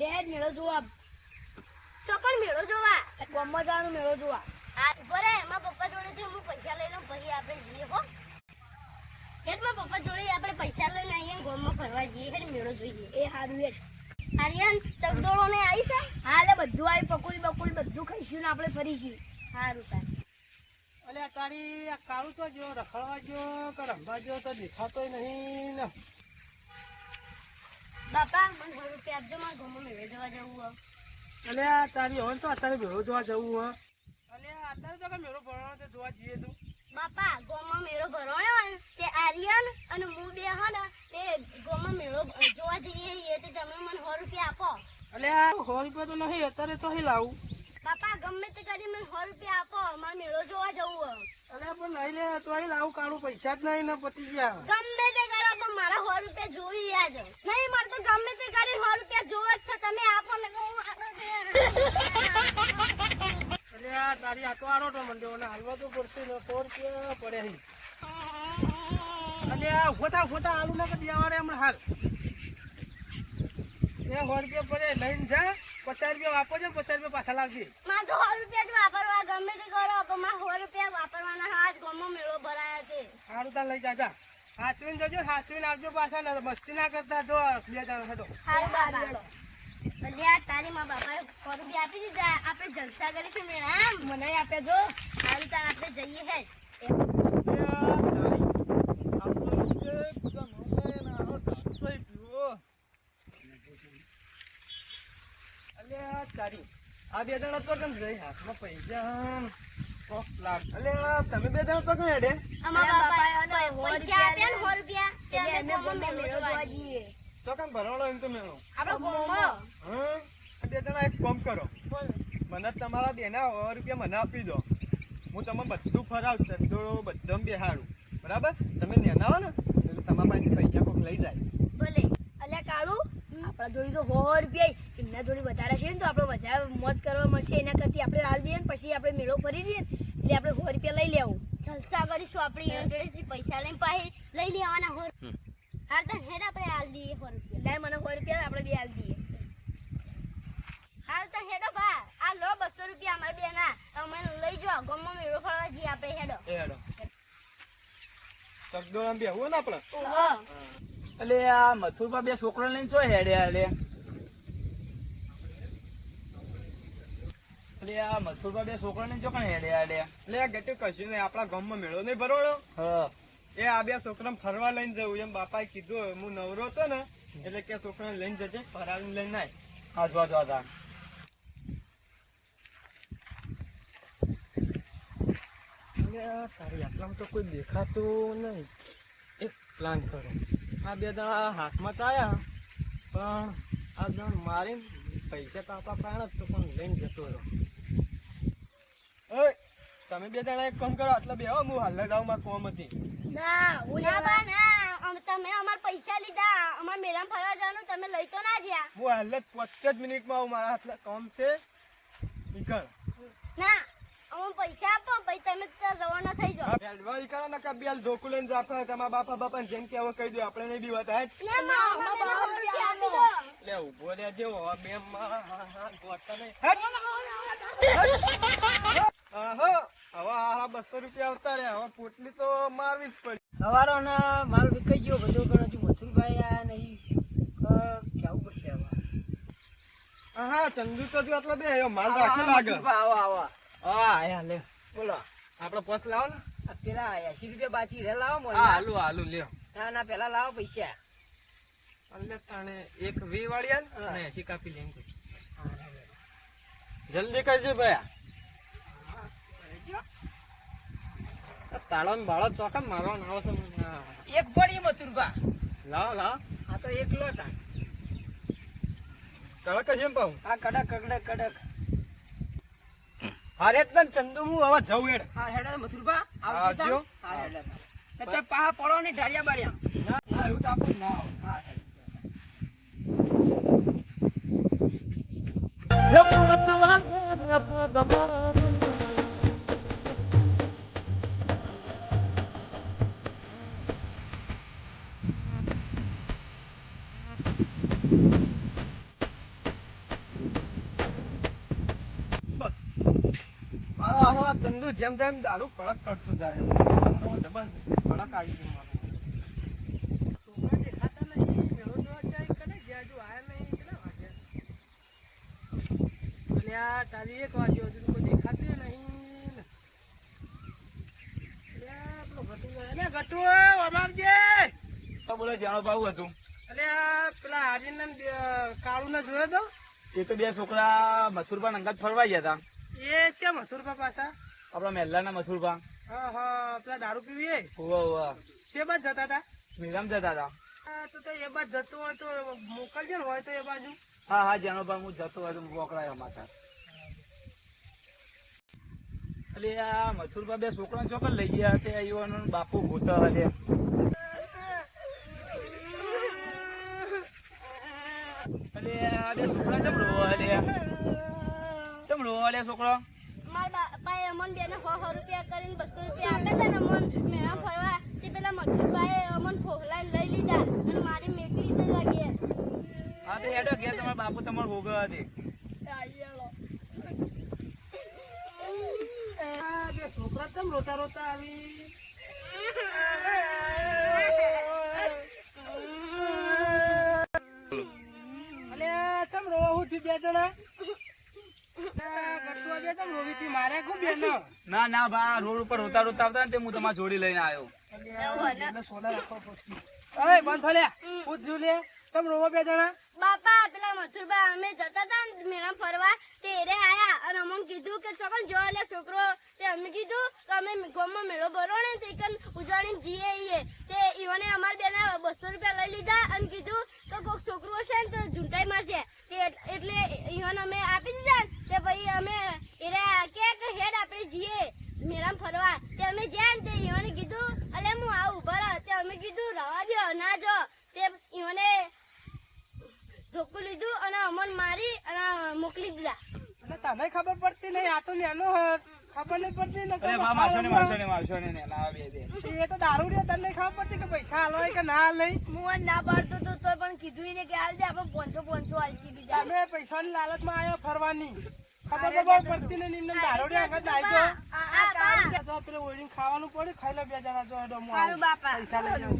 લે જ મેળો જોવા. ચોકડ મેળો જોવા. ગામમાં જવાનું મેળો જોવા. હા ઊભો રે. મારા પપ્પા જોડેથી હું પૈસા લઈ લઉં પછી આપણે જઈએ હો. પપ્પા જોડે આપણે પૈસા લઈને આવીએ ગોમમાં ફરવા જઈએ મેળો જોઈએ. એ સારું એ આર્યન ચકદોડો ને આવી છે? હા એટલે બધું આવી પકોડી બકોડી બધું ખાઈશું ને આપણે ફરીશું. સારું તાર. અલે તારી આ કાળું તો જો રખડવા જો કે રમવા જો તો દેખાતોય નહીં ને. બાપા મને સો રૂપિયા આપજો મારે ગોમમાં મેળો જોવા જવું હોય. અલે આ તારી હોય તો અત્યારે મેળો જોવા જવું હોય. અલે અત્યારે તો કે મેળો ભરવાનો છે જોવા જઈએ તું. બાપા ગોમાં મેળો ભરવાનો તે આર્યન અને હું બે હા ને તે ગોમાં મેળો જોવા જઈએ છીએ તે તમે મને સો રૂપિયા આપો. અલે આ સો રૂપિયા તો નહીં અત્યારે તો હે લાવું. બાપા ગમે તે કરી મને સો રૂપિયા આપો. મારે મેળો જોવા જવું અલે પણ નહીં લે તો અહીં લાવું કાળું પૈસા જ નહીં ને પતી ગયા. ગમે તે કરો પણ મારા સો રૂપિયા જોઈ યાદ નહીં મારે તો ગમે તે કરી સો રૂપિયા જોવા જ છે. તમે આપો ને હું અલે આ તારી આટો આડો તો મંડ્યો ને હાલવા તો પડશે ને સો રૂપિયા પડે અહીં અલે આ ફોટા ફોટા આલુ ના કરી દેવાડે હમણાં હાલ. એ સો રૂપિયા પડે લઈને જા. પચાસ રૂપિયા વાપરજો પચાસ રૂપિયા પાછા લાવજે. મારે તો સો રૂપિયા જ વાપરવા ગમે તે કરો પણ મારે સો રૂપિયા વાપરવાના હાથ ગમો મેળો ભરાયા છે. સારું તાર લઈ જાજા. સાચવીને જજો સાચવીને આવજો પાછા ને મસ્તી ના કરતા જો બે જણ હતો હારું બાબા અલ્યા તારી માં બાપાએ સો રૂપિયા આપી દીધા. આપણે જલસા કરીશું મેળા મને આપ્યા જો. સારું તાર આપણે જઈએ હે. આ બે જણા તો કેમ ગઈ હાથમાં પૈસા? કોક લાખ. અલે તમે બે જણા તો કેમ હેડે? અમારા બાપાએ બાપાએ અને પૈસા આપ્યા ને સો રૂપિયા તે અમે અમે ગોમમાં મેળો ગમમાં મેળો જોવા જોવા જઈએ. જઈએ. તો કેમ ભરવાનો એમ તો મેળો આપણો ગોમમાં હા? બે જણા એક કામ કરો. મને તમારા બેના સો રૂપિયા મને આપી દો. હું તમને બધું ફરાવું ચંદોળો બધું બેહાડું બરાબર? તમે નેના હો ને એટલે તમારા પાસેથી પૈસા કોક લઈ જાય. ભલે અલ્યા કાળુ આપણા જોડી તો સો રૂપિયા એમના થોડી વધારે છે ને તો આપણે વધારે મોજ કરવા મળશે. એના કરતી આપણે હાલ દઈએ ને પછી આપણે મેળો ફરી દઈએ એટલે આપણે સો રૂપિયા લઈ લેવું. જલસા કરીશું આપણે જોડેથી પૈસા લઈને પાસે લઈ લેવાના હોર હાર તો હેડ આપણે હાલ દઈએ સો રૂપિયા. મને સો રૂપિયા આપણે બે હાલ દઈએ હાલ તો હેડો ભા આ લો બસો રૂપિયા અમારે બે ના તમે લઈ જાઓ ગમમાં મેળો ફરવા જઈએ આપણે હેડો. હેડો. હેડો આમ બેહવું ને આપણે? એટલે આ મથુરબા બે છોકરા લઈને શું હેડે એટલે એટલે આ મથુરબા બે છોકરા લઈને ચો કણ હેડ્યા એટલે એટલે આ ગટે કશું નહીં આપણા ગામમાં મેળો નહીં ભરવાનો હા. એ આ બે છોકરાને ફરવા લઈને જવું એમ બાપાએ કીધું હું નવરો હતો ને એટલે કે છોકરાને લઈને જજે ફરાવીને લઈને આય. હા જો જો તા તારી આટલામાં તો કોઈ દેખાતું નહીં. એક પ્લાન કરો. આ બે દાડા હાથમાં તો આયા પણ આ જણ મારીને પૈસા તો આપણા પ્રાણ જ તો પણ લઈને જતો રહ્યો. ઓય તમે બે જણા એક કામ કરો આટલા બે હું હાલ જાઉં મારા કોમ હતી. ના હું ના બા ના તમે અમારા પૈસા લીધા અમાર મેળામાં ફરવા જવાનું તમે લઈ તો ના ગયા હું હાલ જ પાંચ જ મિનિટમાં આવું મારા હાથના કામ છે. નીકળ. ના અમે પૈસા આપો પછી તમે ત્યાં રવાના થઈ જાઓ બેલવાઈ કરો ને કે બેલ ધોકું લઈને જાપે તમારા બાપા બાપા જેમ કે હવે કહી દો આપણે નહીં બીવા થાય ના ના અમારા બેના સો રૂપિયા આપી દો લે ઊભો રે જેવો બે માં હા હા ગોઠતા નહીં આહો હવે આ બસો રૂપિયા આવતા રે હવે પોટલી તો મારવી જ પડી સવારો ના માલ વિકાઈ ગયો બધો પણ હજુ મથુરભાઈ આયા નહીં કેવું પડશે હવે હા હા ચંદુ તો આટલો બે માલ રાખી લાગે આવો આવો હા આયા લે. બોલો આપણે પસ લાવો ને. પેલા એસી રૂપિયા બાકી? રે લાવો મોય હાલું હાલું લ્યો. ના ના પેલા લાવો પૈસા. એટલે તાણે એક વી વાળ્યા ને એસી કાપી લઈને જલ્દી કરજો ભાઈ તાળો ને બાળો ચોખા મારવાનો આવો છો એક પડી મથુરબા લાવો લાવો. આ તો એકલો તા કડક જ એમ પાઉં આ કડક કડક કડક. હારે તન ચંદુ હું હવે જઉં હેડ હા હેડ મથુરભા આવજો. હા હેડ એટલે પાહા પડો ને ઢાળિયા બાળિયા ના એવું તો આપો ના આવે. હા હેડો. જેમ તેમ દારૂ કડક કરતો જાય જબરજસ્ત કડક આવી ગયું મારું. હજુ તારી એક વાગ્યો, હજુ કોઈ દેખાતું નહીં ને. અલ્યા, ગટુ તો બોલો જાણો ભાવ હતું અલ્યા, પેલા હાજીને ને કાળુને જોયો તો? એ તો બે છોકરા મથુરપા અંગાત ફરવા ગયા હતા એ છે મથુરભા પાછા આપણા મહેલાના ના હા પેલા દારૂ પીવી એ તે બાદ જતા હતા? મીરામ જતા હતા. તો તો એ બાજ જતું હોય તો મોકલજે હોય તો એ બાજુ. હા હા જેનો ભાઈ હું જતો હોય તો મોકલાય માતા એટલે આ મથુરભા બે છોકરા ચોકન લઈ ગયા તે યુવાનો બાપુ હોતા હલે એટલે આ બે છોકરા ચમ રોવા હલે ચમ રોવા હલે છોકરો? મારા બાપાએ અમન બેને સો સો રૂપિયા કરીને બસો રૂપિયા આપે છે ને અમન મેળા ફરવા. તે પેલા મજૂરભાઈએ અમન ફોહલાઈને લઈ લીધા અને મારી મેકલી દીધા લાગે હા તો હેડો ગયા તમારા બાપુ તમારે હતી બે છોકરા કેમ રોતા રોતા આવી અલ્યા કેમ રોવા હું થયું બે જણા મારે બેનો? ના ના બા રોડ ઉપર રોતા રોતા આવતા ને તે હું તમારી જોડી લઈને આવ્યો. અરે બંધ થયા પૂછ્યું લે. કેમ રોવા બે જણા? બાપા પેલા મથુરબા અમે જતા હતા મેળા ફરવા. તે એરે આયા અને અમને કીધું કે ચોકન જો લે છોકરો. તે અમે કીધું કે અમે ગામમાં મેળો ભરો ને તે કન ઉજાડીને જઈએ તે ઈવને અમાર બેને બસો રૂપિયા લઈ લીધા અને કીધું તો કોક છોકરો હશે ને તો ઝૂંટાઈ મારશે તે એટ- એટલે ઈવન અમે આપી દીધા ને તે પછી અમે એરે કે કે હેડ આપણે જઈએ મેળામાં ફરવા તે અમે જ્યાં ને તે ઈવને કીધું અલે હું આવું ઊભા રહો તે અમે કીધું રવા દો ના જો તે ઈવને ધોકું લીધું અને અમન મારી અને મોકલી દીધા એટલે તને ખબર પડતી નહીં આ તો નેનો ખબર નહીં પડતી ને મારશો ને મારશો ને મારશો ને ને બે દે એ તો દારૂ રે તને ખબર પડતી કે પૈસા હાલો કે ના લઈ હું ના પાડતો તો તો પણ કીધું ને કે હાલ દે આપણે પાંચસો પાંચસો આલસી બીજા. ની પૈસાની લાલચમાં આવ્યો ફરવાની. ખબર તો બહુ પડતી નહીં નિંદન દારૂ રે આગળ જાય તો. આ આ તો પેલું ઓળીને ખાવાનું પડ્યું ખાઈ લો બે જણા જો હેડો હું સારું બાપા. પૈસા લઈ જાઉં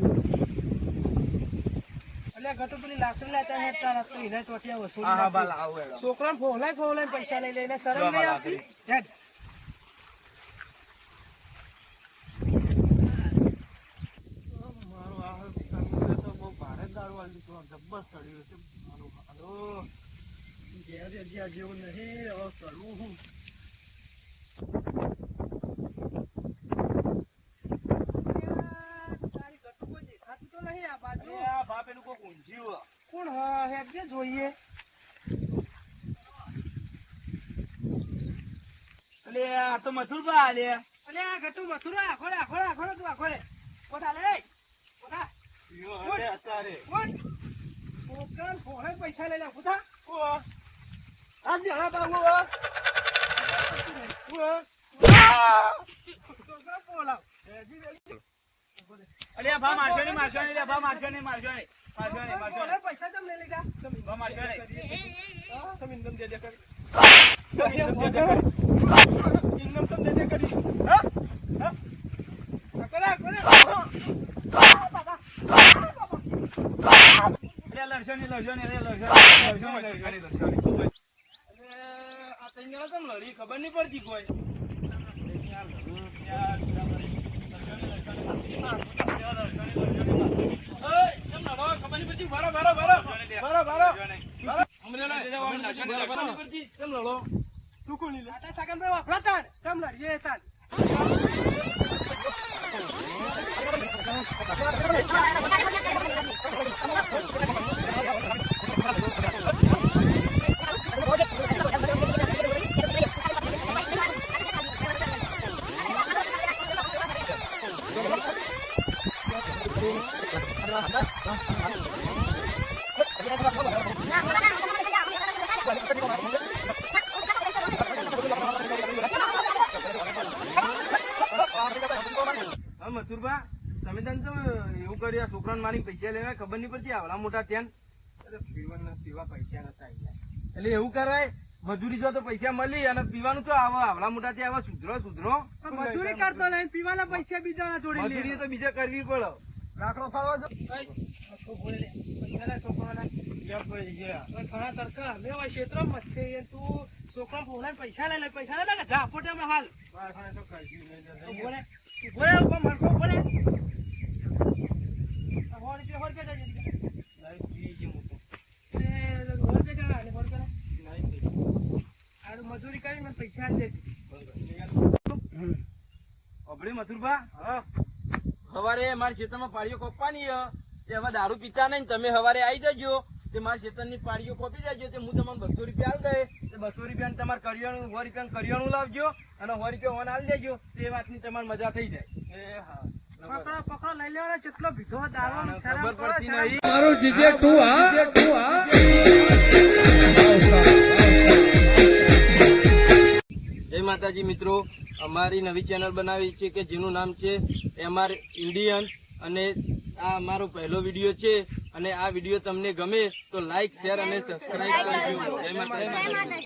એટલે ગટુ પેલી લાકડી લેતા હેઠતા નથી એને ચોટિયા વસૂલી હા હા બા. લાવો છોકરાને ફોલાય ફોલાય પૈસા લઈ લઈને શરમ નહીં આવતી હેડ. તો જેવું નહીં હવે કરવું હું તારી ગટુ કોઈ દેખાતું તો નહીં આ બાજુ અરે આ બાપ એનું કોક ઊંધિયું હે. કોણ હા જોઈએ અલે આ તો મથુરપા આલે અલે આ ગટુ મથુરા આખોડે આખોડે આખોડે તું આખોડે કોટા લે અરે પૈસા લઈ જા કોઠા આ જણા બાબુ હો. બોલાવ. અલે આ બા મારશો ને મારશો ને બા મારશો ને ને પૈસા કેમ લઈ લીધા? તમે બા મારશો ને તમે ઇન્કમ દે દે કરી. ઇન્કમ દે દે કરી. ઇન્કમ દે દે કરી. હા? હા? આકોડે. અરે લડશો ને લડશો ને અરે લડશો લડશો લડશો અરે, આ જણા કેમ લડી? ખબર નહીં પડતી કોઈ હા મથુરભા તમે તને તો એવું કર્યું આ છોકરાને મારી પૈસા લેવા ખબર નહીં પડતી આવડા મોટા ત્યાં પીવાના પીવા પૈસા નતા એટલે એવું કરાય મજૂરી જો તો પૈસા મળી અને પીવાનું તો આવો આવડા મોટા ત્યાં આવે સુધરો સુધરો. મજૂરી કરતો નહીં પીવાના પૈસા બીજા ના લે. મજૂરી તો બીજા કરવી પડે. લાકડો ફાળો ઘણા તડકા અમે હોય ક્ષેત્રમાં જ તું છોકરા પૈસા લઈ લે પૈસા લઈ લે ફોટે હાલ. તો રે. મજૂરી કરી મને પૈસા મથુરભા સવારે મારા ખેતરમાં પાડીઓ કપવાની. તે હવે દારૂ પીતા નહીં તમે સવારે આવી જજો. તે મારા ચેતનની પાડીઓ કોપી જજો. તે હું તમને બસો રૂપિયા આલ દે તે બસો રૂપિયા તમારે કરિયાણું સો રૂપિયા કરિયાણું લાવજો અને સો રૂપિયા ઓન આલ દેજો. તે વાતની તમારે મજા થઈ જાય. એ હા. પકડો પકડો લઈ લેવાનો જેટલો ભીધો દારૂ ખબર પડતી નહીં. મારું જીજે તું હા? જય માતાજી મિત્રો અમારી નવી ચેનલ બનાવી છે કે જેનું નામ છે એમઆર ઇન્ડિયન અને આ અમારો પહેલો વીડિયો છે અને આ વીડિયો તમને ગમે તો લાઈક શેર અને સબસ્ક્રાઈબ કરજો. જય માતાજી.